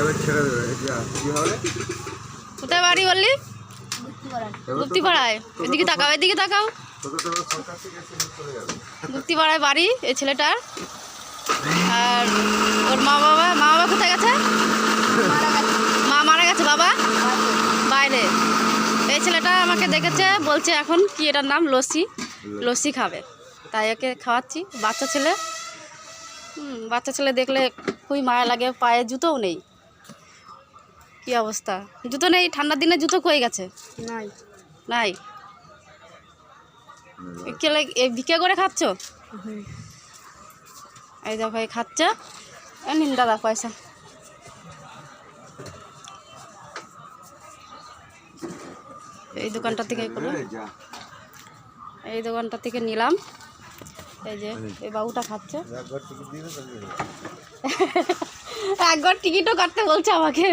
এবার ছেড়ে দেবে কি হবে? কোথায় বাড়ি বললি? গুপ্তিপাড়ায়। এদিকে তাকাও এদিকে তাকাও। গুপ্তিপাড়ায় বাড়ি এই ছেলেটার। আর ওর মা বাবা মা বাবা কোথায় গেছে? মা মারা গেছে বাবা? বাইরে। এই ছেলেটা আমাকে দেখেছে বলছে এখন কি এটার নাম লস্যি। লস্যি খাবে। তাই ওকে খাওয়াচ্ছি। বাচ্চা ছেলে। হুম, বাচ্চা ছেলে দেখলে খুবই মায়া লাগে পায়ে জুতোও নেই। কি অবস্থা? জুতো নেই ঠান্ডার দিনে জুতো কয়ে গেছে? নাই। নাই? কেলে এ ভিকে করে খাচ্ছ? এই দেখো এই খাচ্ছে। এ নিন দাদা পয়সা। এই দোকানটা থেকে করলাম এই যা। এই দোকানটা থেকে নিলাম। এই যে এই। বাবুটা খাচ্ছে। একবার টিকিটও কাটতে বলছে আমাকে।